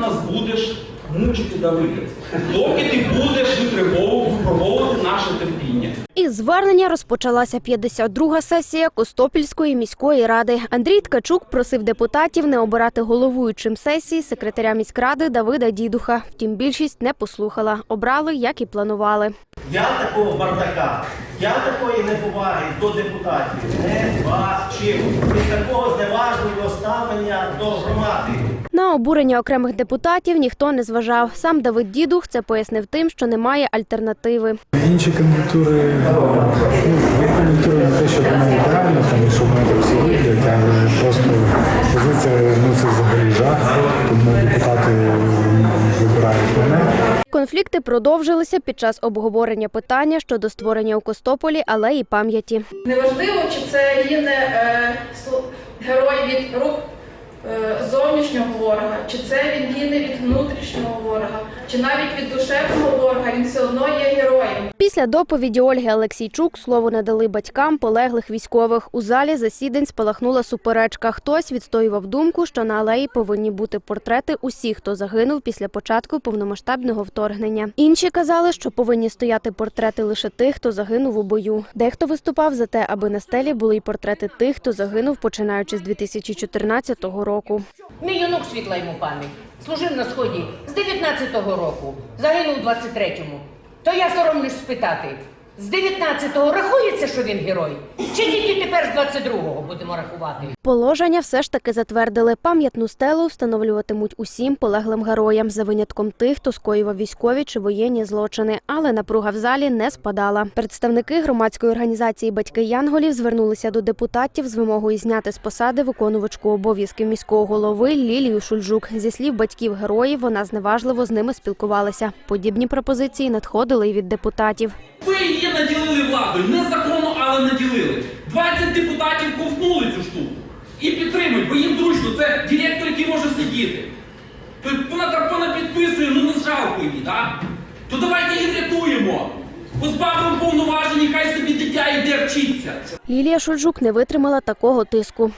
нас будеш мучити давити, доки ти будеш випробовувати наше терпіння. Із звернення розпочалася 52-га сесія Костопільської міської ради. Андрій Ткачук просив депутатів не обирати головуючим сесії секретаря міськради Давида Дідуха. Втім, більшість не послухала. Обрали, як і планували. Я такого бардака, я такої неповаги до депутатів не бачив. І такого зневажливого ставлення до громади. На обурення окремих депутатів ніхто не зважав. Сам Давид Дідух це пояснив тим, що немає альтернативи. Інші кандидатури, ну, є кандидатури на те, що вона ідеальна, тому що вони так всі виглядають, але просто позиція, ну це взагалі жах, тому депутати. Конфлікти продовжилися під час обговорення питання щодо створення у Костополі алеї пам'яті. Неважливо, чи це гине е, герой від рук е, зовнішнього ворога, чи це він гине від внутрішнього ворога, чи навіть від душевного ворога, він все одно є героєм. Після доповіді Ольги Олексійчук слово надали батькам полеглих військових. У залі засідань спалахнула суперечка. Хтось відстоював думку, що на алеї повинні бути портрети усіх, хто загинув після початку повномасштабного вторгнення. Інші казали, що повинні стояти портрети лише тих, хто загинув у бою. Дехто виступав за те, аби на стелі були й портрети тих, хто загинув починаючи з 2014 року. Мій юнок світла йому пам'ять. Служив на сході з 19-го року, загинув у 23-му. То я соромлюсь спитати. З 19-го рахується, що він герой? Чи тільки тепер з 22-го будемо рахувати? Положення все ж таки затвердили. Пам'ятну стелу встановлюватимуть усім полеглим героям за винятком тих, хто скоював військові чи воєнні злочини. Але напруга в залі не спадала. Представники громадської організації Батьки Янголів звернулися до депутатів з вимогою зняти з посади виконувачку обов'язків міського голови Лілію Шульжук. Зі слів батьків героїв, вона зневажливо з ними спілкувалася. Подібні пропозиції надходили й від депутатів. Ви наділили владою, незаконно, але наділили. 20 депутатів ковтнули цю штуку. І підтримують, бо їм зручно, це директор, який може сидіти. То вона підписує, ну не жалко її, так? То давайте її врятуємо. Позбавимо повноважень, і хай собі дитя йде вчиться. Лілія Шульжук не витримала такого тиску.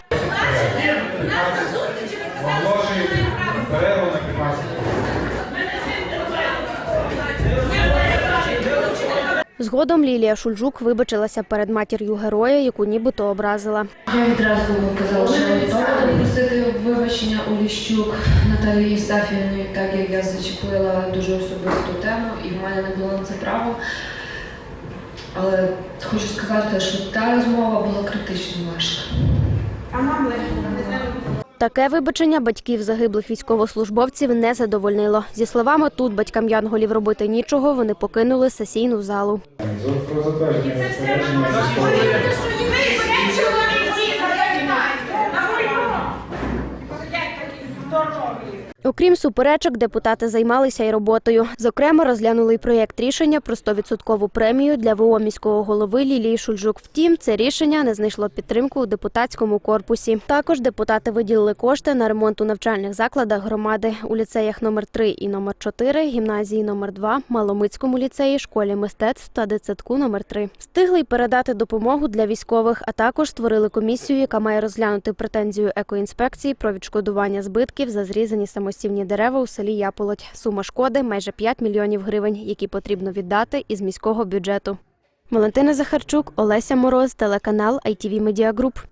Згодом Лілія Шульжук вибачилася перед матір'ю героя, яку нібито образила. Я відразу казала, що я готова вибачення у Ліщук Наталії Єстафівни, так як я зачепила дуже особисту тему, і в мене не було на це права. Але хочу сказати, що та розмова була критично важка. Таке вибачення батьків загиблих військовослужбовців не задовольнило. Зі словами тут батькам Янголів робити нічого, вони покинули сесійну залу. Розпорядження Окрім суперечок, депутати займалися й роботою. Зокрема, розглянули й проєкт рішення про 100% премію для ВО міського голови Лілії Шульжук. Втім, це рішення не знайшло підтримку у депутатському корпусі. Також депутати виділили кошти на ремонт у навчальних закладах громади у ліцеях номер 3 і номер 4, гімназії номер 2, Маломицькому ліцеї, школі мистецтв та дитсадку номер 3. Встигли й передати допомогу для військових, а також створили комісію, яка має розглянути претензію екоінспекції про відшкодування збитків за зрізані самостійні дерева у селі Яполоть. Сума шкоди майже 5 мільйонів гривень, які потрібно віддати із міського бюджету. Валентина Захарчук, Олеся Мороз, телеканал ITV Media Group.